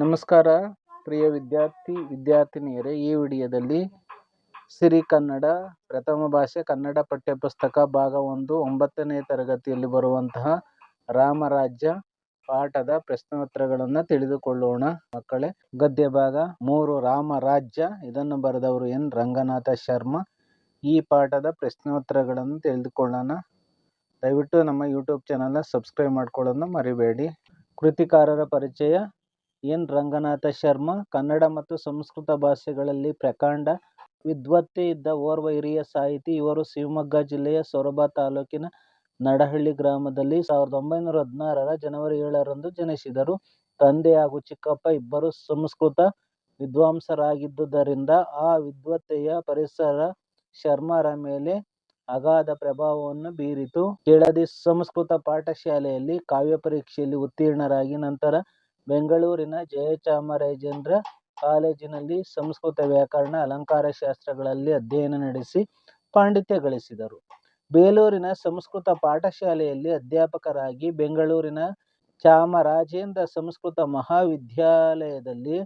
ನಮಸ್ಕಾರ, ಪ್ರಿಯ ವಿದ್ಯಾರ್ಥಿ, ವಿದ್ಯಾರ್ಥಿನಿಯರೇ. ಈ ವಿಡಿಯೋದಲ್ಲಿ ಸಿರಿ ಕನ್ನಡ, ಪ್ರಥಮ ಭಾಷೆ ಕನ್ನಡ ಪಠ್ಯಪುಸ್ತಕ ಭಾಗ ಒಂದು, ಒಂಬತ್ತನೇ ತರಗತಿಯಲ್ಲಿ ಬರುವಂತಹ ರಾಮರಾಜ್ಯ ಪಾಠದ ಪ್ರಶ್ನೋತ್ತರಗಳನ್ನು ತಿಳಿದುಕೊಳ್ಳೋಣ. ಮಕ್ಕಳೇ, ಗದ್ಯ ಭಾಗ ಮೂರು, ರಾಮರಾಜ್ಯ. ಇದನ್ನು ಬರೆದವರು ಎನ್. ರಂಗನಾಥ ಶರ್ಮಾ. ಈ ಪಾಠದ ಪ್ರಶ್ನೋತ್ತರಗಳನ್ನು ತಿಳಿದುಕೊಳ್ಳೋಣ. ದಯವಿಟ್ಟು ನಮ್ಮ ಯೂಟ್ಯೂಬ್ ಚಾನಲ್ನ ಸಬ್ಸ್ಕ್ರೈಬ್ ಮಾಡ್ಕೊಳ್ಳೋದನ್ನ ಮರಿಬೇಡಿ. ಕೃತಿಕಾರರ ಪರಿಚಯ ಎನ್. ರಂಗನಾಥ ಶರ್ಮ, ಕನ್ನಡ ಮತ್ತು ಸಂಸ್ಕೃತ ಭಾಷೆಗಳಲ್ಲಿ ಪ್ರಕಾಂಡ ವಿದ್ವತ್ತೆ ಇದ್ದ ಓರ್ವ ಹಿರಿಯ ಸಾಹಿತಿ. ಇವರು ಶಿವಮೊಗ್ಗ ಜಿಲ್ಲೆಯ ಸೊರಬ ತಾಲೂಕಿನ ನಡಹಳ್ಳಿ ಗ್ರಾಮದಲ್ಲಿ ಸಾವಿರದ ಒಂಬೈನೂರ ಹದಿನಾರರ ಜನವರಿ ಏಳರಂದು ಜನಿಸಿದರು. ತಂದೆ ಹಾಗೂ ಚಿಕ್ಕಪ್ಪ ಇಬ್ಬರು ಸಂಸ್ಕೃತ ವಿದ್ವಾಂಸರಾಗಿದ್ದುದರಿಂದ ಆ ವಿದ್ವತ್ತೆಯ ಪರಿಸರ ಶರ್ಮರ ಮೇಲೆ ಅಗಾಧ ಪ್ರಭಾವವನ್ನು ಬೀರಿತು. ಕೆಳದಿ ಸಂಸ್ಕೃತ ಪಾಠಶಾಲೆಯಲ್ಲಿ ಕಾವ್ಯ ಪರೀಕ್ಷೆಯಲ್ಲಿ ಉತ್ತೀರ್ಣರಾಗಿ ನಂತರ ಬೆಂಗಳೂರಿನ ಜಯಚಾಮರಾಜೇಂದ್ರ ಕಾಲೇಜಿನಲ್ಲಿ ಸಂಸ್ಕೃತ ವ್ಯಾಕರಣ ಅಲಂಕಾರ ಶಾಸ್ತ್ರಗಳಲ್ಲಿ ಅಧ್ಯಯನ ನಡೆಸಿ ಪಾಂಡಿತ್ಯ ಗಳಿಸಿದರು ಬೇಲೂರಿನ ಸಂಸ್ಕೃತ ಪಾಠಶಾಲೆಯಲ್ಲಿ ಅಧ್ಯಾಪಕರಾಗಿ ಬೆಂಗಳೂರಿನ ಚಾಮರಾಜೇಂದ್ರ ಸಂಸ್ಕೃತ ಮಹಾವಿದ್ಯಾಲಯದಲ್ಲಿ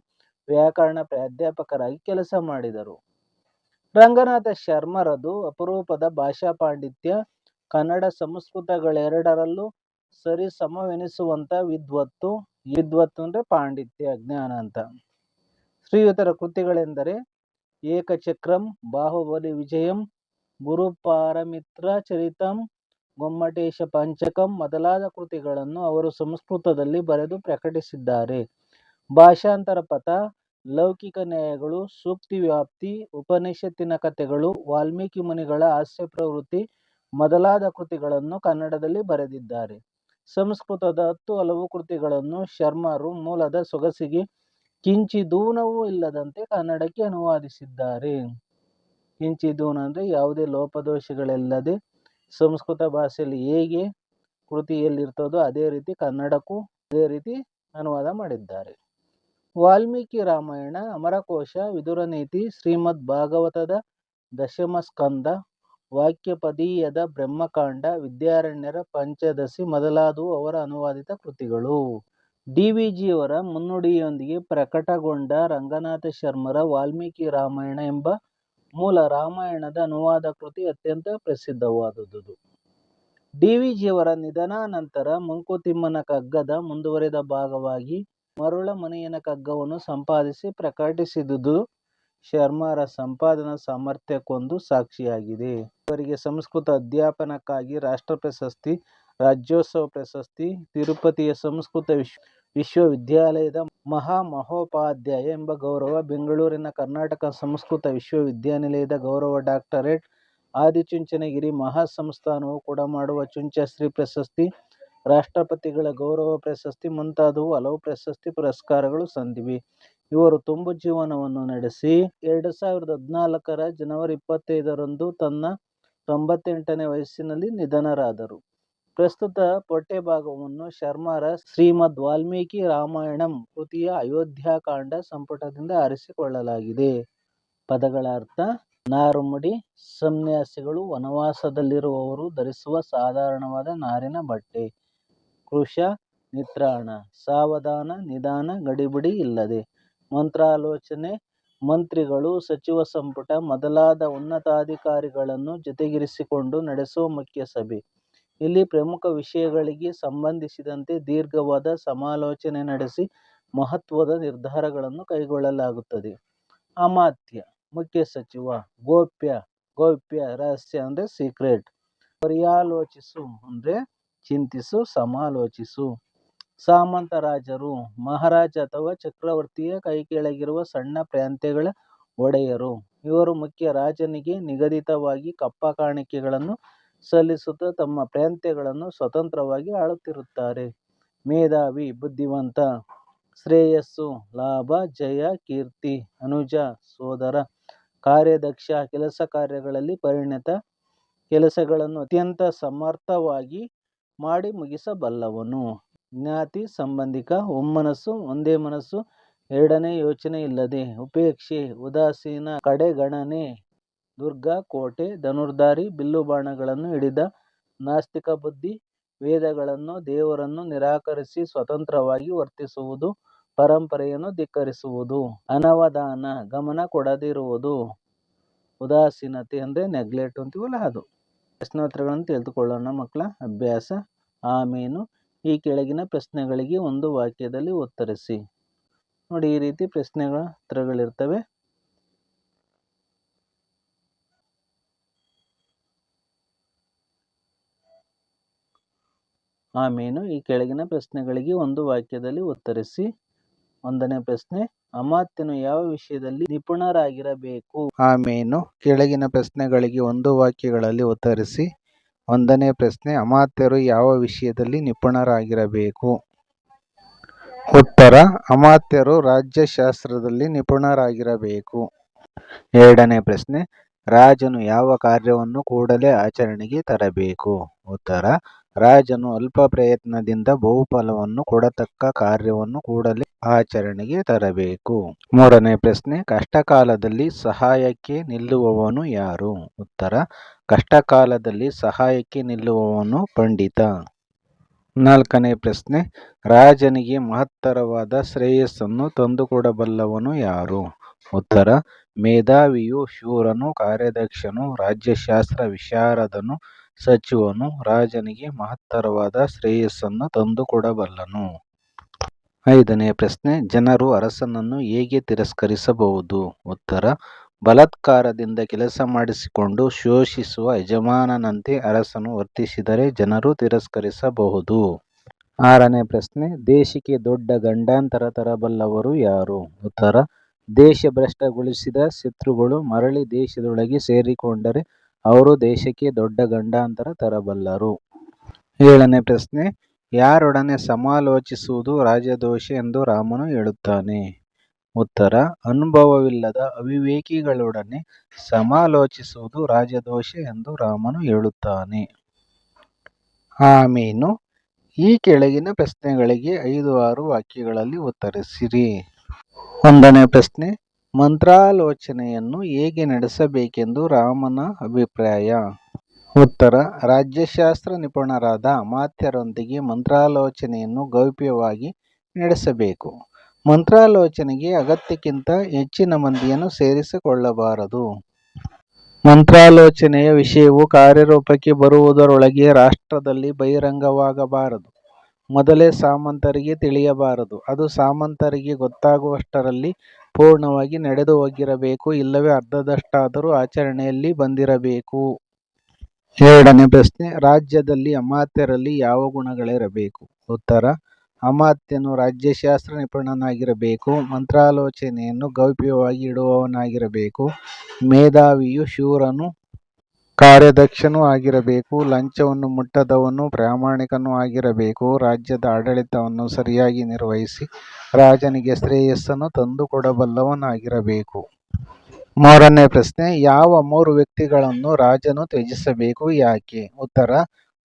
ವ್ಯಾಕರಣ ಪ್ರಾಧ್ಯಾಪಕರಾಗಿ ಕೆಲಸ ಮಾಡಿದರು. ರಂಗನಾಥ ಶರ್ಮರದು ಅಪರೂಪದ ಭಾಷಾ ಪಾಂಡಿತ್ಯ, ಕನ್ನಡ ಸಂಸ್ಕೃತಗಳೆರಡರಲ್ಲೂ ಸರಿ ಸಮವೆನಿಸುವಂಥ ವಿದ್ವತ್ತು ವಿದ್ವತ್ತು ಅಂದರೆ ಪಾಂಡಿತ್ಯ ಅಜ್ಞಾನ ಅಂತ. ಶ್ರೀಯುತರ ಕೃತಿಗಳೆಂದರೆ ಏಕಚಕ್ರಂ, ಬಾಹುಬಲಿ ವಿಜಯಂ, ಗುರುಪಾರಮಿತ್ರ ಚರಿತಂ, ಗೊಮ್ಮಟೇಶ ಪಂಚಕಂ ಮೊದಲಾದ ಕೃತಿಗಳನ್ನು ಅವರು ಸಂಸ್ಕೃತದಲ್ಲಿ ಬರೆದು ಪ್ರಕಟಿಸಿದ್ದಾರೆ. ಭಾಷಾಂತರ ಪಥ, ಲೌಕಿಕ ನ್ಯಾಯಗಳು, ಸೂಕ್ತಿ ವ್ಯಾಪ್ತಿ, ಉಪನಿಷತ್ತಿನ ಕಥೆಗಳು, ವಾಲ್ಮೀಕಿ ಮುನಿಗಳ ಹಾಸ್ಯ ಪ್ರವೃತ್ತಿ ಮೊದಲಾದ ಕೃತಿಗಳನ್ನು ಕನ್ನಡದಲ್ಲಿ ಬರೆದಿದ್ದಾರೆ. ಸಂಸ್ಕೃತದ ಹತ್ತು ಹಲವು ಕೃತಿಗಳನ್ನು ಶರ್ಮರು ಮೂಲದ ಸೊಗಸಿಗೆ ಕಿಂಚಿದೂನವೂ ಇಲ್ಲದಂತೆ ಕನ್ನಡಕ್ಕೆ ಅನುವಾದಿಸಿದ್ದಾರೆ. ಕಿಂಚಿದೂನ ಅಂದರೆ ಯಾವುದೇ ಲೋಪದೋಷಗಳಿಲ್ಲದೆ ಸಂಸ್ಕೃತ ಭಾಷೆಯಲ್ಲಿ ಹೇಗೆ ಕೃತಿಯಲ್ಲಿರ್ತದೋ ಅದೇ ರೀತಿ ಕನ್ನಡಕ್ಕೂ ಅದೇ ರೀತಿ ಅನುವಾದ ಮಾಡಿದ್ದಾರೆ. ವಾಲ್ಮೀಕಿ ರಾಮಾಯಣ, ಅಮರಕೋಶ ವಿದುರನೀತಿ ಶ್ರೀಮದ್ ಭಾಗವತದ ದಶಮ ಸ್ಕಂದ ವಾಕ್ಯಪದೀಯದ ಬ್ರಹ್ಮಕಾಂಡ, ವಿದ್ಯಾರಣ್ಯರ ಪಂಚದಶಿ ಮೊದಲಾದವು ಅವರ ಅನುವಾದಿತ ಕೃತಿಗಳು. ಡಿ ವಿ ಜಿಯವರ ಮುನ್ನುಡಿಯೊಂದಿಗೆ ಪ್ರಕಟಗೊಂಡ ರಂಗನಾಥ ಶರ್ಮರ ವಾಲ್ಮೀಕಿ ರಾಮಾಯಣ ಎಂಬ ಮೂಲ ರಾಮಾಯಣದ ಅನುವಾದ ಕೃತಿ ಅತ್ಯಂತ ಪ್ರಸಿದ್ಧವಾದುದು. ಡಿ ವಿ ಜಿಯವರ ನಿಧನಾನಂತರ ಮಂಕುತಿಮ್ಮನ ಕಗ್ಗದ ಮುಂದುವರೆದ ಭಾಗವಾಗಿ ಮರುಳ ಮನೆಯನ ಕಗ್ಗವನ್ನು ಸಂಪಾದಿಸಿ ಪ್ರಕಟಿಸಿದುದು. ಶರ್ಮರ ಸಂಪಾದನಾ ಸಾಮರ್ಥ್ಯಕ್ಕೊಂದು ಸಾಕ್ಷಿಯಾಗಿದೆ. ಇವರಿಗೆ ಸಂಸ್ಕೃತ ಅಧ್ಯಾಪನಕ್ಕಾಗಿ ರಾಷ್ಟ್ರ ಪ್ರಶಸ್ತಿ, ರಾಜ್ಯೋತ್ಸವ ಪ್ರಶಸ್ತಿ, ತಿರುಪತಿಯ ಸಂಸ್ಕೃತ ವಿಶ್ವ ವಿಶ್ವವಿದ್ಯಾಲಯದ ಮಹಾ ಮಹೋಪಾಧ್ಯಾಯ ಎಂಬ ಗೌರವ, ಬೆಂಗಳೂರಿನ ಕರ್ನಾಟಕ ಸಂಸ್ಕೃತ ವಿಶ್ವವಿದ್ಯಾನಿಲಯದ ಗೌರವ ಡಾಕ್ಟರೇಟ್, ಆದಿಚುಂಚನಗಿರಿ ಮಹಾಸಂಸ್ಥಾನವು ಕೊಡಮಾಡುವ ಚುಂಚಶ್ರೀ ಪ್ರಶಸ್ತಿ, ರಾಷ್ಟ್ರಪತಿಗಳ ಗೌರವ ಪ್ರಶಸ್ತಿ ಮುಂತಾದವು ಹಲವು ಪ್ರಶಸ್ತಿ ಪುರಸ್ಕಾರಗಳು ಸಂದಿವೆ. ಇವರು ತುಂಬು ಜೀವನವನ್ನು ನಡೆಸಿ ಎರಡು ಸಾವಿರದ ಹದಿನಾಲ್ಕರ ಜನವರಿ ಇಪ್ಪತ್ತೈದರಂದು ತನ್ನ ತೊಂಬತ್ತೆಂಟನೇ ವಯಸ್ಸಿನಲ್ಲಿ ನಿಧನರಾದರು. ಪ್ರಸ್ತುತ ಪಠ್ಯಭಾಗವನ್ನು ಶರ್ಮರ ಶ್ರೀಮದ್ ವಾಲ್ಮೀಕಿ ರಾಮಾಯಣಂ ಕೃತಿಯ ಅಯೋಧ್ಯಾಕಾಂಡ ಸಂಪುಟದಿಂದ ಆರಿಸಿಕೊಳ್ಳಲಾಗಿದೆ. ಪದಗಳ ಅರ್ಥ, ನಾರುಮುಡಿ, ಸನ್ಯಾಸಿಗಳು ವನವಾಸದಲ್ಲಿರುವವರು ಧರಿಸುವ ಸಾಧಾರಣವಾದ ನಾರಿನ ಬಟ್ಟೆ ಕೃಶ ನಿತ್ರಾಣ, ಸಾವಧಾನ, ನಿಧಾನ, ಗಡಿಬಿಡಿ ಇಲ್ಲದೆ ಮಂತ್ರಾಲೋಚನೆ, ಮಂತ್ರಿಗಳು, ಸಚಿವ ಸಂಪುಟ, ಮೊದಲಾದ ಉನ್ನತಾಧಿಕಾರಿಗಳನ್ನು ಜೊತೆಗಿರಿಸಿಕೊಂಡು ನಡೆಸುವ ಮುಖ್ಯ ಸಭೆ. ಇಲ್ಲಿ ಪ್ರಮುಖ ವಿಷಯಗಳಿಗೆ ಸಂಬಂಧಿಸಿದಂತೆ ದೀರ್ಘವಾದ ಸಮಾಲೋಚನೆ ನಡೆಸಿ ಮಹತ್ವದ ನಿರ್ಧಾರಗಳನ್ನು ಕೈಗೊಳ್ಳಲಾಗುತ್ತದೆ. ಅಮಾತ್ಯ, ಮುಖ್ಯ ಸಚಿವ, ಗೋಪ್ಯ, ಗೌಪ್ಯ ರಹಸ್ಯ ಅಂದರೆ ಸೀಕ್ರೆಟ್ ಪರ್ಯಾಲೋಚಿಸು ಅಂದರೆ ಚಿಂತಿಸು, ಸಮಾಲೋಚಿಸು. ಸಾಮಂತ ರಾಜರು, ಮಹಾರಾಜ ಅಥವಾ ಚಕ್ರವರ್ತಿಯ ಕೈಕೆಳಗಿರುವ ಸಣ್ಣ ಪ್ರಾಂತ್ಯಗಳ ಒಡೆಯರು. ಇವರು ಮುಖ್ಯ ರಾಜನಿಗೆ ನಿಗದಿತವಾಗಿ ಕಪ್ಪ ಕಾಣಿಕೆಗಳನ್ನು ಸಲ್ಲಿಸುತ್ತಾ ತಮ್ಮ ಪ್ರಾಂತ್ಯಗಳನ್ನು ಸ್ವತಂತ್ರವಾಗಿ ಆಳುತ್ತಿರುತ್ತಾರೆ. ಮೇಧಾವಿ, ಬುದ್ಧಿವಂತ, ಶ್ರೇಯಸ್ಸು, ಲಾಭ, ಜಯ, ಕೀರ್ತಿ, ಅನುಜ, ಸೋದರ, ಕಾರ್ಯದಕ್ಷ, ಕೆಲಸ ಕಾರ್ಯಗಳಲ್ಲಿ ಪರಿಣತ, ಕೆಲಸಗಳನ್ನು ಅತ್ಯಂತ ಸಮರ್ಥವಾಗಿ ಮಾಡಿ ಮುಗಿಸಬಲ್ಲವನು. ಜ್ಞಾತಿ ಸಂಬಂಧಿಕ ಒಮ್ಮನಸ್ಸು, ಒಂದೇ ಮನಸ್ಸು, ಎರಡನೇ ಯೋಚನೆ ಇಲ್ಲದೆ, ಉಪೇಕ್ಷೆ, ಉದಾಸೀನ, ಕಡೆಗಣನೆ, ದುರ್ಗ, ಕೋಟೆ, ಧನುರ್ಧಾರಿ, ಬಿಲ್ಲು ಬಾಣಗಳನ್ನು ಹಿಡಿದ ನಾಸ್ತಿಕ ಬುದ್ಧಿ, ವೇದಗಳನ್ನು, ದೇವರನ್ನು ನಿರಾಕರಿಸಿ ಸ್ವತಂತ್ರವಾಗಿ ವರ್ತಿಸುವುದು, ಪರಂಪರೆಯನ್ನು ಧಿಕ್ಕರಿಸುವುದು, ಅನವಧಾನ, ಗಮನ ಕೊಡದಿರುವುದು, ಉದಾಸೀನತೆ ಅಂದರೆ ನೆಗ್ಲೆಕ್ಟ್ ಅಂತೀವಲ್ಲ ಅದು. ಪ್ರಶ್ನೋತ್ತರಗಳನ್ನು ತಿಳಿದುಕೊಳ್ಳೋಣ ಮಕ್ಕಳ ಅಭ್ಯಾಸ. ಆಮೇನು ಈ ಕೆಳಗಿನ ಪ್ರಶ್ನೆಗಳಿಗೆ ಒಂದು ವಾಕ್ಯದಲ್ಲಿ ಉತ್ತರಿಸಿ. ನೋಡಿ, ಈ ರೀತಿ ಪ್ರಶ್ನೆಗಳ ಉತ್ತರಗಳಿರ್ತವೆ. ಆಮೇನು ಈ ಕೆಳಗಿನ ಪ್ರಶ್ನೆಗಳಿಗೆ ಒಂದು ವಾಕ್ಯದಲ್ಲಿ ಉತ್ತರಿಸಿ. ಒಂದನೇ ಪ್ರಶ್ನೆ, ಅಮಾತ್ಯನು ಯಾವ ವಿಷಯದಲ್ಲಿ ನಿಪುಣರಾಗಿರಬೇಕು? ಆಮೇನು ಕೆಳಗಿನ ಪ್ರಶ್ನೆಗಳಿಗೆ ಒಂದು ವಾಕ್ಯಗಳಲ್ಲಿ ಉತ್ತರಿಸಿ. ಒಂದನೇ ಪ್ರಶ್ನೆ, ಅಮಾತ್ಯರು ಯಾವ ವಿಷಯದಲ್ಲಿ ನಿಪುಣರಾಗಿರಬೇಕು? ಉತ್ತರ, ಅಮಾತ್ಯರು ರಾಜ್ಯಶಾಸ್ತ್ರದಲ್ಲಿ ನಿಪುಣರಾಗಿರಬೇಕು. ಎರಡನೇ ಪ್ರಶ್ನೆ, ರಾಜನು ಯಾವ ಕಾರ್ಯವನ್ನು ಕೂಡಲೇ ಆಚರಣೆಗೆ ತರಬೇಕು? ಉತ್ತರ, ರಾಜನು ಅಲ್ಪ ಪ್ರಯತ್ನದಿಂದ ಬಹುಫಲವನ್ನು ಕೊಡತಕ್ಕ ಕಾರ್ಯವನ್ನು ಕೂಡಲೇ ಆಚರಣೆಗೆ ತರಬೇಕು. ಮೂರನೇ ಪ್ರಶ್ನೆ, ಕಷ್ಟಕಾಲದಲ್ಲಿ ಸಹಾಯಕ್ಕೆ ನಿಲ್ಲುವವನು ಯಾರು? ಉತ್ತರ, ಕಷ್ಟಕಾಲದಲ್ಲಿ ಸಹಾಯಕ್ಕೆ ನಿಲ್ಲುವವನು ಪಂಡಿತ. ನಾಲ್ಕನೇ ಪ್ರಶ್ನೆ, ರಾಜನಿಗೆ ಮಹತ್ತರವಾದ ಶ್ರೇಯಸ್ಸನ್ನು ತಂದುಕೊಡಬಲ್ಲವನು ಯಾರು? ಉತ್ತರ, ಮೇಧಾವಿಯು ಶೂರನು, ಕಾರ್ಯದಕ್ಷನು, ರಾಜ್ಯಶಾಸ್ತ್ರ ವಿಶಾರದನು, ಸಚಿವನು, ರಾಜನಿಗೆ ಮಹತ್ತರವಾದ ಶ್ರೇಯಸ್ಸನ್ನು ತಂದುಕೊಡಬಲ್ಲನು. ಐದನೇ ಪ್ರಶ್ನೆ, ಜನರು ಅರಸನನ್ನು ಹೇಗೆ ತಿರಸ್ಕರಿಸಬಹುದು? ಉತ್ತರ, ಬಲಾತ್ಕಾರದಿಂದ ಕೆಲಸ ಮಾಡಿಸಿಕೊಂಡು ಶೋಷಿಸುವ ಯಜಮಾನನಂತೆ ಅರಸನು ವರ್ತಿಸಿದರೆ ಜನರು ತಿರಸ್ಕರಿಸಬಹುದು. ಆರನೇ ಪ್ರಶ್ನೆ, ದೇಶಕ್ಕೆ ದೊಡ್ಡ ಗಂಡಾಂತರ ತರಬಲ್ಲವರು ಯಾರು? ಉತ್ತರ, ದೇಶಭ್ರಷ್ಟಗೊಳಿಸಿದ ಶತ್ರುಗಳು ಮರಳಿ ದೇಶದೊಳಗೆ ಸೇರಿಕೊಂಡರೆ ಅವರು ದೇಶಕ್ಕೆ ದೊಡ್ಡ ಗಂಡಾಂತರ ತರಬಲ್ಲರು. ಏಳನೇ ಪ್ರಶ್ನೆ ಯಾರೊಡನೆ ಸಮಾಲೋಚಿಸುವುದು ರಾಜದೋಷ ಎಂದು ರಾಮನು ಹೇಳುತ್ತಾನೆ. ಉತ್ತರ, ಅನುಭವವಿಲ್ಲದ ಅವಿವೇಕಿಗಳೊಡನೆ ಸಮಾಲೋಚಿಸುವುದು ರಾಜದೋಷ ಎಂದು ರಾಮನು ಹೇಳುತ್ತಾನೆ. ಆಮೇನು, ಈ ಕೆಳಗಿನ ಪ್ರಶ್ನೆಗಳಿಗೆ ಐದು ಆರು ವಾಕ್ಯಗಳಲ್ಲಿ ಉತ್ತರಿಸಿರಿ. ಒಂದನೇ ಪ್ರಶ್ನೆ, ಮಂತ್ರಾಲೋಚನೆಯನ್ನು ಹೇಗೆ ನಡೆಸಬೇಕೆಂದು ರಾಮನ ಅಭಿಪ್ರಾಯ? ಉತ್ತರ, ರಾಜ್ಯಶಾಸ್ತ್ರ ನಿಪುಣರಾದ ಅಮಾತ್ಯರೊಂದಿಗೆ ಮಂತ್ರಾಲೋಚನೆಯನ್ನು ಗೌಪ್ಯವಾಗಿ ನಡೆಸಬೇಕು. ಮಂತ್ರಾಲೋಚನೆಗೆ ಅಗತ್ಯಕ್ಕಿಂತ ಹೆಚ್ಚಿನ ಮಂದಿಯನ್ನು ಸೇರಿಸಿಕೊಳ್ಳಬಾರದು. ಮಂತ್ರಾಲೋಚನೆಯ ವಿಷಯವು ಕಾರ್ಯರೂಪಕ್ಕೆ ಬರುವುದರೊಳಗೆ ರಾಷ್ಟ್ರದಲ್ಲಿ ಬಹಿರಂಗವಾಗಬಾರದು. ಮೊದಲೇ ಸಾಮಂತರಿಗೆ ತಿಳಿಯಬಾರದು. ಅದು ಸಾಮಂತರಿಗೆ ಗೊತ್ತಾಗುವಷ್ಟರಲ್ಲಿ ಪೂರ್ಣವಾಗಿ ನಡೆದು ಹೋಗಿರಬೇಕು ಇಲ್ಲವೇ ಅರ್ಧದಷ್ಟಾದರೂ ಆಚರಣೆಯಲ್ಲಿ ಬಂದಿರಬೇಕು. ಎರಡನೇ ಪ್ರಶ್ನೆ, ರಾಜ್ಯದಲ್ಲಿ ಅಮಾತ್ಯರಲ್ಲಿ ಯಾವ ಗುಣಗಳಿರಬೇಕು? ಉತ್ತರ, ಅಮಾತ್ಯನು ರಾಜ್ಯಶಾಸ್ತ್ರ ನಿಪುಣನಾಗಿರಬೇಕು, ಮಂತ್ರಾಲೋಚನೆಯನ್ನು ಗೌಪ್ಯವಾಗಿ ಇಡುವವನಾಗಿರಬೇಕು, ಮೇಧಾವಿಯು ಶೂರನು, ಕಾರ್ಯದಕ್ಷನೂ ಆಗಿರಬೇಕು, ಲಂಚವನ್ನು ಮುಟ್ಟದವನು ಪ್ರಾಮಾಣಿಕನೂ ಆಗಿರಬೇಕು, ರಾಜ್ಯದ ಆಡಳಿತವನ್ನು ಸರಿಯಾಗಿ ನಿರ್ವಹಿಸಿ ರಾಜನಿಗೆ ಶ್ರೇಯಸ್ಸನ್ನು ತಂದುಕೊಡಬಲ್ಲವನಾಗಿರಬೇಕು. ಮೂರನೇ ಪ್ರಶ್ನೆ, ಯಾವ ಮೂರು ವ್ಯಕ್ತಿಗಳನ್ನು ರಾಜನು ತ್ಯಜಿಸಬೇಕು, ಯಾಕೆ? ಉತ್ತರ,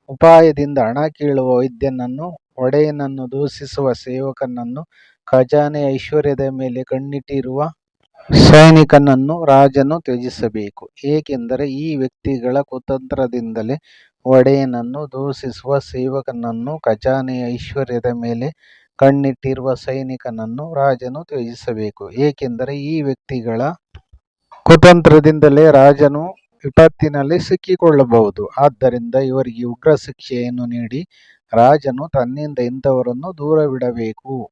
ಉಪಾಯದಿಂದ ಹಣ ಕೀಳುವ ವೈದ್ಯನನ್ನು, ಒಡೆಯನನ್ನು ದೂಷಿಸುವ ಸೇವಕನನ್ನು, ಖಜಾನೆ ಐಶ್ವರ್ಯದ ಮೇಲೆ ಕಣ್ಣಿಟ್ಟಿರುವ ಸೈನಿಕನನ್ನು ರಾಜನು ತ್ಯಜಿಸಬೇಕು. ಏಕೆಂದರೆ ಈ ವ್ಯಕ್ತಿಗಳ ಕುತಂತ್ರದಿಂದಲೇ ಒಡೆಯನನ್ನು ದೂಷಿಸುವ ಸೇವಕನನ್ನು ಖಜಾನೆಯ ಐಶ್ವರ್ಯದ ಮೇಲೆ ಕಣ್ಣಿಟ್ಟಿರುವ ಸೈನಿಕನನ್ನು ರಾಜನು ತ್ಯಜಿಸಬೇಕು. ಏಕೆಂದರೆ ಈ ವ್ಯಕ್ತಿಗಳ ಕುತಂತ್ರದಿಂದಲೇ ರಾಜನು ವಿಪತ್ತಿನಲ್ಲಿ ಸಿಕ್ಕಿಕೊಳ್ಳಬಹುದು. ಆದ್ದರಿಂದ ಇವರಿಗೆ ಉಗ್ರ ಶಿಕ್ಷೆಯನ್ನು ನೀಡಿ ರಾಜನು ತನ್ನಿಂದ ಇಂಥವರನ್ನು ದೂರವಿಡಬೇಕು.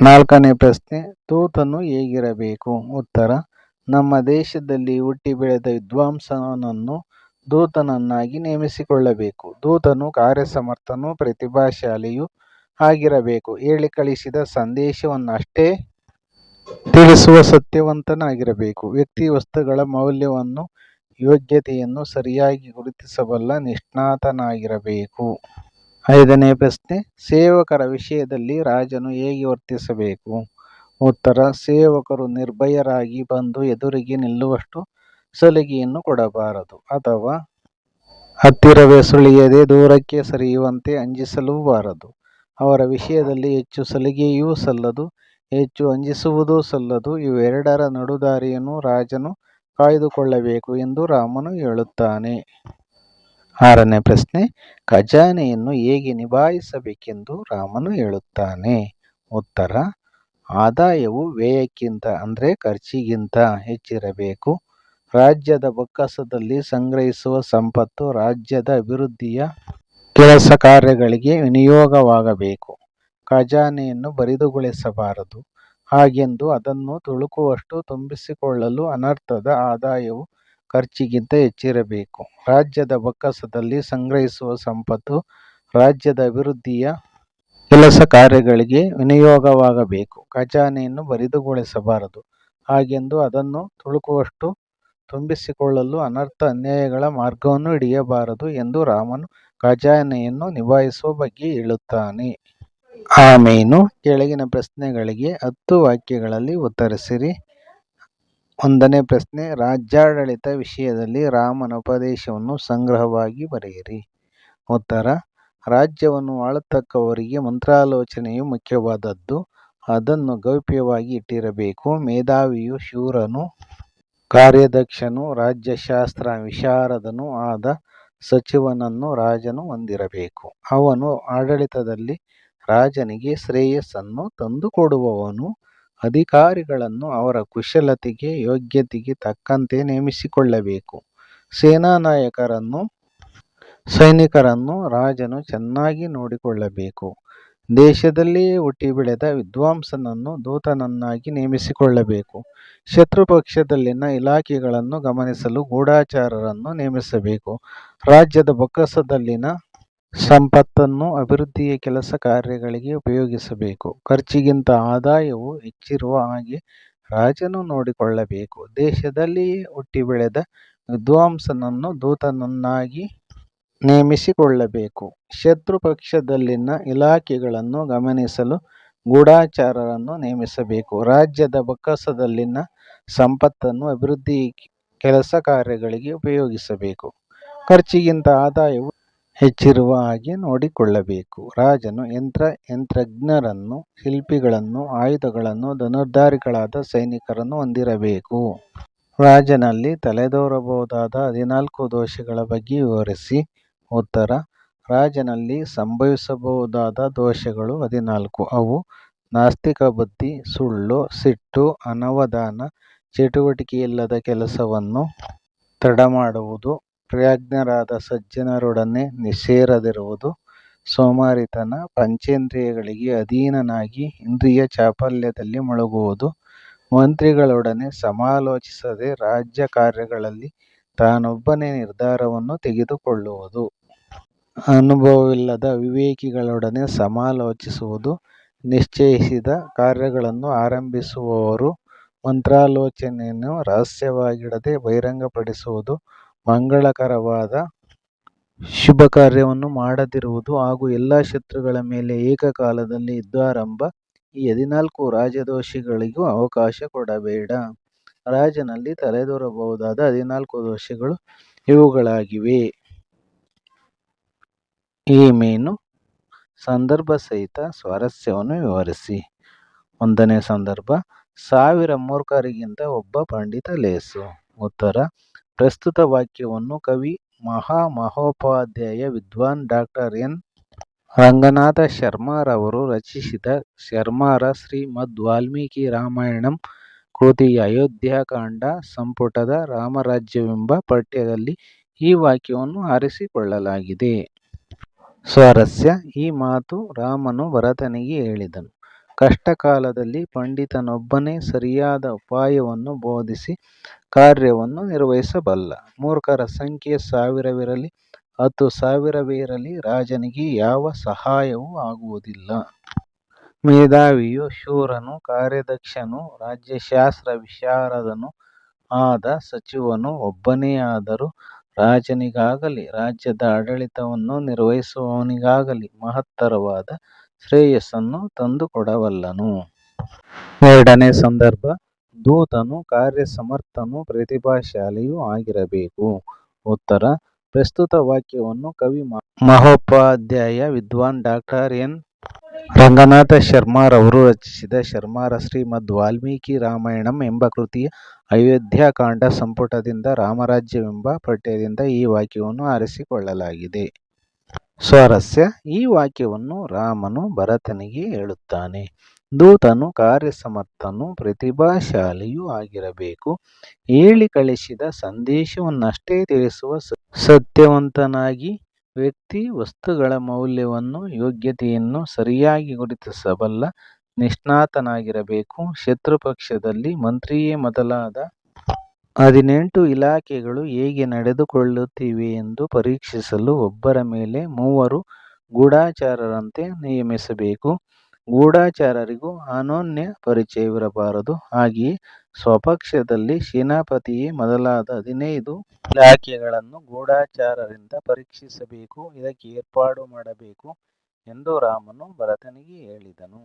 ನಾಲ್ಕನೇ ಪ್ರಶ್ನೆ ದೂತನು ಹೇಗಿರಬೇಕು? ಉತ್ತರ, ನಮ್ಮ ದೇಶದಲ್ಲಿ ಹುಟ್ಟಿ ಬೆಳೆದ ವಿದ್ವಾಂಸನನ್ನು ದೂತನನ್ನಾಗಿ ನೇಮಿಸಿಕೊಳ್ಳಬೇಕು. ದೂತನು ಕಾರ್ಯಸಮರ್ಥನೂ ಪ್ರತಿಭಾಶಾಲಿಯೂ ಆಗಿರಬೇಕು. ಹೇಳಿ ಕಳಿಸಿದ ಸಂದೇಶವನ್ನಷ್ಟೇ ತಿಳಿಸುವ ಸತ್ಯವಂತನಾಗಿರಬೇಕು. ವ್ಯಕ್ತಿ ವಸ್ತುಗಳ ಮೌಲ್ಯವನ್ನು, ಯೋಗ್ಯತೆಯನ್ನು ಸರಿಯಾಗಿ ಗುರುತಿಸಬಲ್ಲ ನಿಷ್ಣಾತನಾಗಿರಬೇಕು. ಐದನೇ ಪ್ರಶ್ನೆ, ಸೇವಕರ ವಿಷಯದಲ್ಲಿ ರಾಜನು ಹೇಗೆ ವರ್ತಿಸಬೇಕು? ಉತ್ತರ, ಸೇವಕರು ನಿರ್ಭಯರಾಗಿ ಬಂದು ಎದುರಿಗೆ ನಿಲ್ಲುವಷ್ಟು ಸಲಿಗೆಯನ್ನು ಕೊಡಬಾರದು ಅಥವಾ ಹತ್ತಿರವೇ ಸುಳಿಯದೆ ದೂರಕ್ಕೆ ಸರಿಯುವಂತೆ ಅಂಜಿಸಲೂಬಾರದು ಅವರ ವಿಷಯದಲ್ಲಿ ಹೆಚ್ಚು ಸಲಿಗೆಯೂ ಸಲ್ಲದು. ಹೆಚ್ಚು ಅಂಜಿಸುವುದೂ ಸಲ್ಲದು. ಇವೆರಡರ ನಡುದಾರಿಯನ್ನು ರಾಜನು ಕಾಯ್ದುಕೊಳ್ಳಬೇಕು ಎಂದು ರಾಮನು ಹೇಳುತ್ತಾನೆ. ಆರನೇ ಪ್ರಶ್ನೆ, ಖಜಾನೆಯನ್ನು ಹೇಗೆ ನಿಭಾಯಿಸಬೇಕೆಂದು ರಾಮನು ಹೇಳುತ್ತಾನೆ. ಉತ್ತರ, ಆದಾಯವು ವ್ಯಯಕ್ಕಿಂತ ಅಂದರೆ ಖರ್ಚಿಗಿಂತ ಹೆಚ್ಚಿರಬೇಕು. ರಾಜ್ಯದ ಬೊಕ್ಕಸದಲ್ಲಿ ಸಂಗ್ರಹಿಸುವ ಸಂಪತ್ತು ರಾಜ್ಯದ ಅಭಿವೃದ್ಧಿಯ ಕೆಲಸ ಕಾರ್ಯಗಳಿಗೆ ವಿನಿಯೋಗವಾಗಬೇಕು. ಖಜಾನೆಯನ್ನು ಬರಿದುಗೊಳಿಸಬಾರದು. ಹಾಗೆಂದು ಅದನ್ನು ತುಳುಕುವಷ್ಟು ತುಂಬಿಸಿಕೊಳ್ಳಲು ಅನರ್ಥದ ಆದಾಯವು ಖರ್ಚಿಗಿಂತ ಹೆಚ್ಚಿರಬೇಕು. ರಾಜ್ಯದ ಬೊಕ್ಕಸದಲ್ಲಿ ಸಂಗ್ರಹಿಸುವ ಸಂಪತ್ತು ರಾಜ್ಯದ ಅಭಿವೃದ್ಧಿಯ ಕೆಲಸ ಕಾರ್ಯಗಳಿಗೆ ವಿನಿಯೋಗವಾಗಬೇಕು. ಖಜಾನೆಯನ್ನು ಬರಿದುಗೊಳಿಸಬಾರದು. ಹಾಗೆಂದು ಅದನ್ನು ತುಳುಕುವಷ್ಟು ತುಂಬಿಸಿಕೊಳ್ಳಲು ಅನರ್ಥ ಅನ್ಯಾಯಗಳ ಮಾರ್ಗವನ್ನು ಹಿಡಿಯಬಾರದು ಎಂದು ರಾಮನು ಖಜಾನೆಯನ್ನು ನಿಭಾಯಿಸುವ ಬಗ್ಗೆ ಹೇಳುತ್ತಾನೆ. ಆಮೇನು. ಕೆಳಗಿನ ಪ್ರಶ್ನೆಗಳಿಗೆ ಹತ್ತು ವಾಕ್ಯಗಳಲ್ಲಿ ಉತ್ತರಿಸಿರಿ. ಒಂದನೇ ಪ್ರಶ್ನೆ, ರಾಜ್ಯಾಡಳಿತ ವಿಷಯದಲ್ಲಿ ರಾಮನ ಉಪದೇಶವನ್ನು ಸಂಗ್ರಹವಾಗಿ ಬರೆಯಿರಿ. ಉತ್ತರ, ರಾಜ್ಯವನ್ನು ಆಳತಕ್ಕವರಿಗೆ ಮಂತ್ರಾಲೋಚನೆಯು ಮುಖ್ಯವಾದದ್ದು. ಅದನ್ನು ಗೌಪ್ಯವಾಗಿ ಇಟ್ಟಿರಬೇಕು. ಮೇಧಾವಿಯು ಶೂರನು, ಕಾರ್ಯದಕ್ಷನು, ರಾಜ್ಯಶಾಸ್ತ್ರ ವಿಶಾರದನೂ ಆದ ಸಚಿವನನ್ನು ರಾಜನು ಹೊಂದಿರಬೇಕು. ಅವನು ಆಡಳಿತದಲ್ಲಿ ರಾಜನಿಗೆ ಶ್ರೇಯಸ್ಸನ್ನು ತಂದುಕೊಡುವವನು. ಅಧಿಕಾರಿಗಳನ್ನು ಅವರ ಕುಶಲತೆಗೆ ಯೋಗ್ಯತೆಗೆ ತಕ್ಕಂತೆ ನೇಮಿಸಿಕೊಳ್ಳಬೇಕು. ಸೇನಾನಾಯಕರನ್ನು, ಸೈನಿಕರನ್ನು ರಾಜನು ಚೆನ್ನಾಗಿ ನೋಡಿಕೊಳ್ಳಬೇಕು. ದೇಶದಲ್ಲಿಯೇ ಹುಟ್ಟಿ ಬೆಳೆದ ವಿದ್ವಾಂಸನನ್ನು ದೂತನನ್ನಾಗಿ ನೇಮಿಸಿಕೊಳ್ಳಬೇಕು. ಶತ್ರುಪಕ್ಷದಲ್ಲಿನ ಇಲಾಖೆಗಳನ್ನು ಗಮನಿಸಲು ಗೂಢಾಚಾರರನ್ನು ನೇಮಿಸಬೇಕು. ರಾಜ್ಯದ ಬೊಕ್ಕಸದಲ್ಲಿನ ಸಂಪತ್ತನ್ನು ಅಭಿವೃದ್ಧಿಯ ಕೆಲಸ ಕಾರ್ಯಗಳಿಗೆ ಉಪಯೋಗಿಸಬೇಕು. ಖರ್ಚಿಗಿಂತ ಆದಾಯವು ಹೆಚ್ಚಿರುವ ಹಾಗೆ ರಾಜನು ನೋಡಿಕೊಳ್ಳಬೇಕು. ದೇಶದಲ್ಲಿಯೇ ಹುಟ್ಟಿ ಬೆಳೆದ ವಿದ್ವಾಂಸನನ್ನು ದೂತನನ್ನಾಗಿ ನೇಮಿಸಿಕೊಳ್ಳಬೇಕು. ಶತ್ರು ಪಕ್ಷದಲ್ಲಿನ ಇಲಾಖೆಗಳನ್ನು ಗಮನಿಸಲು ಗೂಢಾಚಾರರನ್ನು ನೇಮಿಸಬೇಕು. ರಾಜ್ಯದ ಬೊಕ್ಕಸದಲ್ಲಿನ ಸಂಪತ್ತನ್ನು ಅಭಿವೃದ್ಧಿ ಕೆಲಸ ಕಾರ್ಯಗಳಿಗೆ ಉಪಯೋಗಿಸಬೇಕು. ಖರ್ಚಿಗಿಂತ ಆದಾಯವು ಹೆಚ್ಚಿರುವ ಹಾಗೆ ನೋಡಿಕೊಳ್ಳಬೇಕು. ರಾಜನು ಯಂತ್ರ, ಯಂತ್ರಜ್ಞರನ್ನು, ಶಿಲ್ಪಿಗಳನ್ನು, ಆಯುಧಗಳನ್ನು, ಧನುರ್ಧಾರಿಗಳಾದ ಸೈನಿಕರನ್ನು ಹೊಂದಿರಬೇಕು. ರಾಜನಲ್ಲಿ ತಲೆದೋರಬಹುದಾದ ಹದಿನಾಲ್ಕು ದೋಷಗಳ ಬಗ್ಗೆ ವಿವರಿಸಿ. ಉತ್ತರ, ರಾಜನಲ್ಲಿ ಸಂಭವಿಸಬಹುದಾದ ದೋಷಗಳು ಹದಿನಾಲ್ಕು. ಅವು ನಾಸ್ತಿಕ ಬುದ್ಧಿ, ಸುಳ್ಳು, ಸಿಟ್ಟು, ಅನವಧಾನ, ಚಟುವಟಿಕೆಯಿಲ್ಲದ ಕೆಲಸವನ್ನು ತಡಮಾಡುವುದು. ಪ್ರಾಜ್ಞರಾದ ಸಜ್ಜನರೊಡನೆ ಸೇರದಿರುವುದು ಸೋಮಾರಿತನ ಪಂಚೇಂದ್ರಿಯಗಳಿಗೆ ಅಧೀನನಾಗಿ ಇಂದ್ರಿಯ ಚಾಪಲ್ಯದಲ್ಲಿ ಮುಳುಗುವುದು ಮಂತ್ರಿಗಳೊಡನೆ ಸಮಾಲೋಚಿಸದೆ ರಾಜ್ಯ ಕಾರ್ಯಗಳಲ್ಲಿ ತಾನೊಬ್ಬನೇ ನಿರ್ಧಾರವನ್ನು ತೆಗೆದುಕೊಳ್ಳುವುದು. ಅನುಭವವಿಲ್ಲದ ವಿವೇಕಿಗಳೊಡನೆ ಸಮಾಲೋಚಿಸುವುದು, ನಿಶ್ಚಯಿಸಿದ ಕಾರ್ಯಗಳನ್ನು ಆರಂಭಿಸುವವರು ಮಂತ್ರಾಲೋಚನೆಯನ್ನು ರಹಸ್ಯವಾಗಿಡದೆ ಬಹಿರಂಗಪಡಿಸುವುದು ಮಂಗಳಕರವಾದ ಶುಭ ಕಾರ್ಯವನ್ನು ಮಾಡದಿರುವುದು ಹಾಗೂ ಎಲ್ಲ ಶತ್ರುಗಳ ಮೇಲೆ ಏಕಕಾಲದಲ್ಲಿ ಯುದ್ಧಾರಂಭ, ಈ ಹದಿನಾಲ್ಕು ರಾಜದೋಷಿಗಳಿಗೂ ಅವಕಾಶ ಕೊಡಬೇಡ. ರಾಜನಲ್ಲಿ ತಲೆದೋರಬಹುದಾದ ಹದಿನಾಲ್ಕು ದೋಷಗಳು ಇವುಗಳಾಗಿವೆ. ಈ ಮೀನು ಸಂದರ್ಭ ಸಹಿತ ಸ್ವಾರಸ್ಯವನ್ನು ವಿವರಿಸಿ. ಒಂದನೇ ಸಂದರ್ಭ, ಸಾವಿರ ಮೂರ್ಖರಿಗಿಂತ ಒಬ್ಬ ಪಂಡಿತ ಲೇಸು. ಉತ್ತರ ಪ್ರಸ್ತುತ ವಾಕ್ಯವನ್ನು ಕವಿ ಮಹಾಮಹೋಪಾಧ್ಯಾಯ ವಿದ್ವಾನ್ ಡಾಕ್ಟರ್ ಎನ್. ರಂಗನಾಥ ಶರ್ಮರವರು ರಚಿಸಿದ ಶರ್ಮಾರ ಶ್ರೀಮದ್ ವಾಲ್ಮೀಕಿ ರಾಮಾಯಣಂ ಕೃತಿಯ ಅಯೋಧ್ಯಾಕಾಂಡ ಸಂಪುಟದ ರಾಮರಾಜ್ಯವೆಂಬ ಪಠ್ಯದಲ್ಲಿ ಈ ವಾಕ್ಯವನ್ನು ಆರಿಸಿಕೊಳ್ಳಲಾಗಿದೆ. ಸ್ವಾರಸ್ಯ ಈ ಮಾತು ರಾಮನು ಭರತನಿಗೆ ಹೇಳಿದನು. ಕಷ್ಟಕಾಲದಲ್ಲಿ ಪಂಡಿತನೊಬ್ಬನೇ ಸರಿಯಾದ ಉಪಾಯವನ್ನು ಬೋಧಿಸಿ ಕಾರ್ಯವನ್ನು ನಿರ್ವಹಿಸಬಲ್ಲ. ಮೂರ್ಖರ ಸಂಖ್ಯೆ ಸಾವಿರವಿರಲಿ, ಹತ್ತು ಸಾವಿರವೇ ಇರಲಿ ರಾಜನಿಗೆ ಯಾವ ಸಹಾಯವೂ ಆಗುವುದಿಲ್ಲ. ಮೇಧಾವಿಯು ಶೂರನು, ಕಾರ್ಯದಕ್ಷನು, ರಾಜ್ಯಶಾಸ್ತ್ರ ವಿಶಾರದನೂ ಆದ ಸಚಿವನು ಒಬ್ಬನೇ ಆದರೂ ರಾಜನಿಗಾಗಲಿ, ರಾಜ್ಯದ ಆಡಳಿತವನ್ನು ನಿರ್ವಹಿಸುವವನಿಗಾಗಲಿ ಮಹತ್ತರವಾದ ಶ್ರೇಯಸ್ಸನ್ನು ತಂದುಕೊಡಬಲ್ಲನು ಎರಡನೇ ಸಂದರ್ಭ, ದೂತನು, ಕಾರ್ಯಸಮರ್ಥನೂ, ಪ್ರತಿಭಾಶಾಲಿಯೂ ಆಗಿರಬೇಕು. ಉತ್ತರ, ಪ್ರಸ್ತುತ ವಾಕ್ಯವನ್ನು ಕವಿ ಮಹೋಪಾಧ್ಯಾಯ ವಿದ್ವಾನ್ ಡಾಕ್ಟರ್ ಎನ್. ರಂಗನಾಥ ಶರ್ಮಾರವರು ರಚಿಸಿದ ಶರ್ಮಾರ ಶ್ರೀಮದ್ ವಾಲ್ಮೀಕಿ ರಾಮಾಯಣಂ ಎಂಬ ಕೃತಿಯ ಅಯೋಧ್ಯಾಕಾಂಡ ಸಂಪುಟದಿಂದ ರಾಮರಾಜ್ಯವೆಂಬ ಪಠ್ಯದಿಂದ ಈ ವಾಕ್ಯವನ್ನು ಆರಿಸಿಕೊಳ್ಳಲಾಗಿದೆ. ಸ್ವಾರಸ್ಯ ಈ ವಾಕ್ಯವನ್ನು ರಾಮನು ಭರತನಿಗೆ ಹೇಳುತ್ತಾನೆ. ದೂತನು, ಕಾರ್ಯಸಮರ್ಥನೂ, ಪ್ರತಿಭಾಶಾಲಿಯೂ ಆಗಿರಬೇಕು. ಹೇಳಿ ಕಳಿಸಿದ ಸಂದೇಶವನ್ನಷ್ಟೇ ತಿಳಿಸುವ ಸತ್ಯವಂತನಾಗಿ ವ್ಯಕ್ತಿ ವಸ್ತುಗಳ ಮೌಲ್ಯವನ್ನು, ಯೋಗ್ಯತೆಯನ್ನು ಸರಿಯಾಗಿ ಗುರುತಿಸಬಲ್ಲ ನಿಷ್ಣಾತನಾಗಿರಬೇಕು. ಶತ್ರುಪಕ್ಷದಲ್ಲಿ ಮಂತ್ರಿಯೇ ಮೊದಲಾದ ಹದಿನೆಂಟು ಇಲಾಖೆಗಳು ಹೇಗೆ ನಡೆದುಕೊಳ್ಳುತ್ತಿವೆ ಎಂದು ಪರೀಕ್ಷಿಸಲು ಒಬ್ಬರ ಮೇಲೆ ಮೂವರು ಗೂಢಚಾರರಂತೆ ನೇಮಿಸಬೇಕು. ಗೂಢಚಾರರಿಗೂ ಅನೋನ್ಯ ಪರಿಚಯವಿರಬಾರದು ಹಾಗೆಯೇ ಸ್ವಪಕ್ಷದಲ್ಲಿ ಸೇನಾಪತಿಯೇ ಮೊದಲಾದ ಹದಿನೈದು ಇಲಾಖೆಗಳನ್ನು ಗೂಢಚಾರರಿಂದ ಪರೀಕ್ಷಿಸಬೇಕು. ಇದಕ್ಕೆ ಏರ್ಪಾಡು ಮಾಡಬೇಕು ಎಂದು ರಾಮನು ಭರತನಿಗೆ ಹೇಳಿದನು.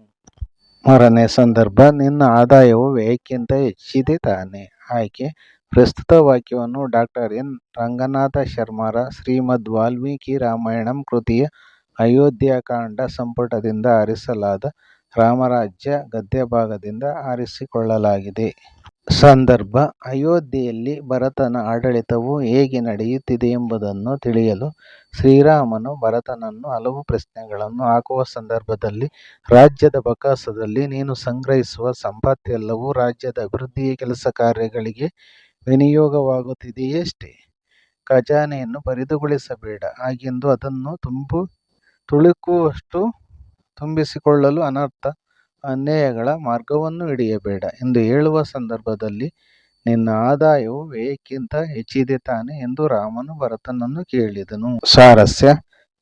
ಮರನೇ ಸಂದರ್ಭ, ನಿನ್ನ ಆದಾಯವು ವ್ಯಯಕ್ಕಿಂತ ಹೆಚ್ಚಿದೆ ತಾನೆ. ಆಯ್ಕೆ ಪ್ರಸ್ತುತ ವಾಕ್ಯವನ್ನು ಡಾಕ್ಟರ್ ಎನ್. ರಂಗನಾಥ ಶರ್ಮರ ಶ್ರೀಮದ್ ವಾಲ್ಮೀಕಿ ರಾಮಾಯಣಂ ಕೃತಿಯ ಅಯೋಧ್ಯಕಾಂಡ ಸಂಪುಟದಿಂದ ಆರಿಸಲಾದ ರಾಮರಾಜ್ಯ ಗದ್ಯಭಾಗದಿಂದ ಆರಿಸಿಕೊಳ್ಳಲಾಗಿದೆ. ಸಂದರ್ಭ, ಅಯೋಧ್ಯೆಯಲ್ಲಿ ಭರತನ ಆಡಳಿತವು ಹೇಗೆ ನಡೆಯುತ್ತಿದೆ ಎಂಬುದನ್ನು ತಿಳಿಯಲು ಶ್ರೀರಾಮನು ಭರತನನ್ನು ಹಲವು ಪ್ರಶ್ನೆಗಳನ್ನು ಹಾಕುವ ಸಂದರ್ಭದಲ್ಲಿ ರಾಜ್ಯದ ಬೊಕ್ಕಸದಲ್ಲಿ ನೀನು ಸಂಗ್ರಹಿಸುವ ಸಂಪತ್ತೆಲ್ಲವೂ ರಾಜ್ಯದ ಅಭಿವೃದ್ಧಿಯ ಕೆಲಸ ಕಾರ್ಯಗಳಿಗೆ ವಿನಿಯೋಗವಾಗುತ್ತಿದೆಯಷ್ಟೆ? ಖಜಾನೆಯನ್ನು ಬರಿದುಗೊಳಿಸಬೇಡ. ಹಾಗೆಂದು ಅದನ್ನು ತುಂಬು, ತುಳುಕುವಷ್ಟು ತುಂಬಿಸಿಕೊಳ್ಳಲು ಅನರ್ಥ ಅನ್ಯಾಯಗಳ ಮಾರ್ಗವನ್ನು ಹಿಡಿಯಬೇಡ ಎಂದು ಹೇಳುವ ಸಂದರ್ಭದಲ್ಲಿ ನಿನ್ನ ಆದಾಯವು ವ್ಯಯಕ್ಕಿಂತ ಹೆಚ್ಚಿದೆ ತಾನೆ ಎಂದು ರಾಮನು ಭರತನನ್ನು ಕೇಳಿದನು. ಸಾರಸ್ಯ,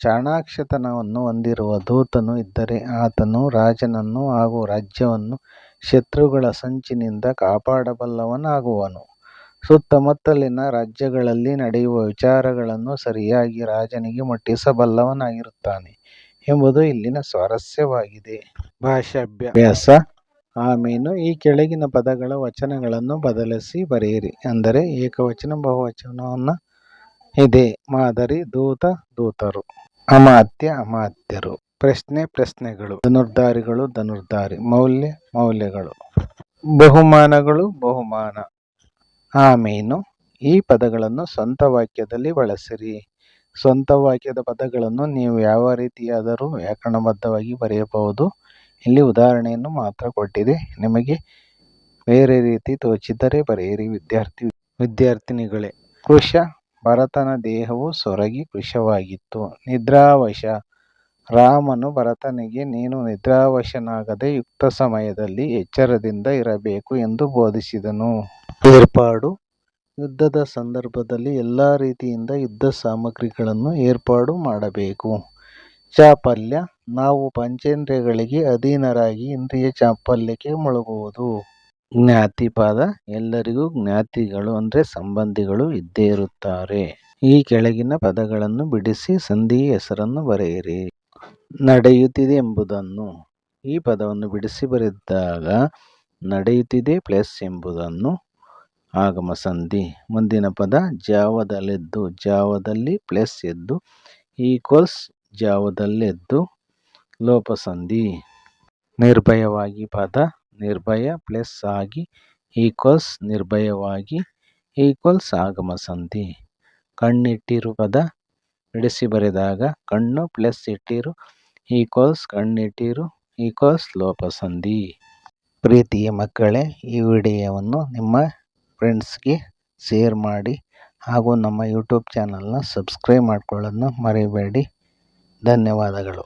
ಚಾಣಾಕ್ಷತನವನ್ನು ಹೊಂದಿರುವ ದೂತನು ಇದ್ದರೆ ಆತನು ರಾಜನನ್ನು ಹಾಗೂ ರಾಜ್ಯವನ್ನು ಶತ್ರುಗಳ ಸಂಚಿನಿಂದ ಕಾಪಾಡಬಲ್ಲವನಾಗುವನು. ಸುತ್ತಮುತ್ತಲಿನ ರಾಜ್ಯಗಳಲ್ಲಿ ನಡೆಯುವ ವಿಚಾರಗಳನ್ನು ಸರಿಯಾಗಿ ರಾಜನಿಗೆ ಮುಟ್ಟಿಸಬಲ್ಲವನಾಗಿರುತ್ತಾನೆ ಎಂಬುದು ಇಲ್ಲಿನ ಸ್ವಾರಸ್ಯವಾಗಿದೆ. ಭಾಷಾಭ್ಯಾಸ ಆಮೇನು ಈ ಕೆಳಗಿನ ಪದಗಳ ವಚನಗಳನ್ನು ಬದಲಿಸಿ ಬರೆಯಿರಿ. ಅಂದರೆ ಏಕವಚನ ಬಹುವಚನವನ್ನು ಇದೆ. ಮಾದರಿ ದೂತ ದೂತರು. ಅಮಾತ್ಯ ಅಮಾತ್ಯರು. ಪ್ರಶ್ನೆ ಪ್ರಶ್ನೆಗಳು. ಧನುರ್ಧಾರಿಗಳು ಧನುರ್ಧಾರಿ. ಮೌಲ್ಯ ಮೌಲ್ಯಗಳು. ಬಹುಮಾನಗಳು ಬಹುಮಾನ. ಆಮೇನು, ಈ ಪದಗಳನ್ನು ಸ್ವಂತ ವಾಕ್ಯದಲ್ಲಿ ಬಳಸಿರಿ. ಸ್ವಂತ ವಾಕ್ಯದ ಪದಗಳನ್ನು ನೀವು ಯಾವ ರೀತಿಯಾದರೂ ವ್ಯಾಕರಣಬದ್ಧವಾಗಿ ಬರೆಯಬಹುದು. ಇಲ್ಲಿ ಉದಾಹರಣೆಯನ್ನು ಮಾತ್ರ ಕೊಟ್ಟಿದೆ. ನಿಮಗೆ ಬೇರೆ ರೀತಿ ತೋಚಿದರೆ ಬರೆಯಿರಿ, ವಿದ್ಯಾರ್ಥಿ ವಿದ್ಯಾರ್ಥಿನಿಗಳೇ. ಕೃಶ ಭರತನ ದೇಹವು ಸೊರಗಿ ಕೃಷವಾಗಿತ್ತು. ನಿದ್ರಾವಶ, ರಾಮನು ಭರತನಿಗೆ, ನೀನು ನಿದ್ರಾವಶನಾಗದೆ ಯುಕ್ತ ಸಮಯದಲ್ಲಿ ಎಚ್ಚರದಿಂದ ಇರಬೇಕು ಎಂದು ಬೋಧಿಸಿದನು. ಏರ್ಪಾಡು. ಯುದ್ಧದ ಸಂದರ್ಭದಲ್ಲಿ ಎಲ್ಲ ರೀತಿಯಿಂದ ಯುದ್ಧ ಸಾಮಗ್ರಿಗಳನ್ನು ಏರ್ಪಾಡು ಮಾಡಬೇಕು. ಚಾಪಲ್ಯ, ನಾವು ಪಂಚೇಂದ್ರಿಯಗಳಿಗೆ ಅಧೀನರಾಗಿ ಇಂದ್ರಿಯ ಚಾಪಲ್ಯಕ್ಕೆ ಮುಳುಗುವುದು. ಜ್ಞಾತಿಪದ, ಎಲ್ಲರಿಗೂ ಜ್ಞಾತಿಗಳು ಅಂದರೆ ಸಂಬಂಧಿಗಳು ಇದ್ದೇ ಇರುತ್ತಾರೆ. ಈ ಕೆಳಗಿನ ಪದಗಳನ್ನು ಬಿಡಿಸಿ ಸಂಧಿ ಹೆಸರನ್ನು ಬರೆಯಿರಿ. ನಡೆಯುತ್ತಿದೆ ಎಂಬುದನ್ನು. ಈ ಪದವನ್ನು ಬಿಡಿಸಿ ಬರೆದಾಗ ನಡೆಯುತ್ತಿದೆ ಪ್ಲಸ್ ಎಂಬುದನ್ನು. ಆಗಮ ಸಂಧಿ. ಮುಂದಿನ ಪದ ಜಾವದಲ್ಲೆದ್ದು ಜಾವದಲ್ಲಿ ಪ್ಲಸ್ ಎದ್ದು, ಈಕ್ವಲ್ಸ್ ಜಾವದಲ್ಲೆದ್ದು ಲೋಪಸಂಧಿ ನಿರ್ಭಯವಾಗಿ ಪದ, ನಿರ್ಭಯ ಪ್ಲಸ್ ಆಗಿ, ಈಕ್ವಲ್ಸ್ ನಿರ್ಭಯವಾಗಿ, ಈಕ್ವಲ್ಸ್ ಆಗಮ ಸಂಧಿ. ಕಣ್ಣಿಟ್ಟಿರು ಪದ, ಬಿಡಿಸಿ ಬರೆದಾಗ, ಕಣ್ಣು ಪ್ಲಸ್ ಇಟ್ಟಿರು, ಈಕ್ವಲ್ಸ್ ಕಣ್ಣಿಟ್ಟಿರು, ಈಕ್ವಲ್ಸ್ ಲೋಪಸಂಧಿ ಪ್ರೀತಿಯ ಮಕ್ಕಳೇ, ಈ ವಿಡಿಯೋವನ್ನು ನಿಮ್ಮ ಫ್ರೆಂಡ್ಸ್ಗೆ ಶೇರ್ ಮಾಡಿ ಹಾಗೂ ನಮ್ಮ ಯೂಟ್ಯೂಬ್ ಚಾನಲ್ನ ಸಬ್ಸ್ಕ್ರೈಬ್ ಮಾಡ್ಕೊಳ್ಳೋದನ್ನ ಮರಿಬೇಡಿ. ಧನ್ಯವಾದಗಳು.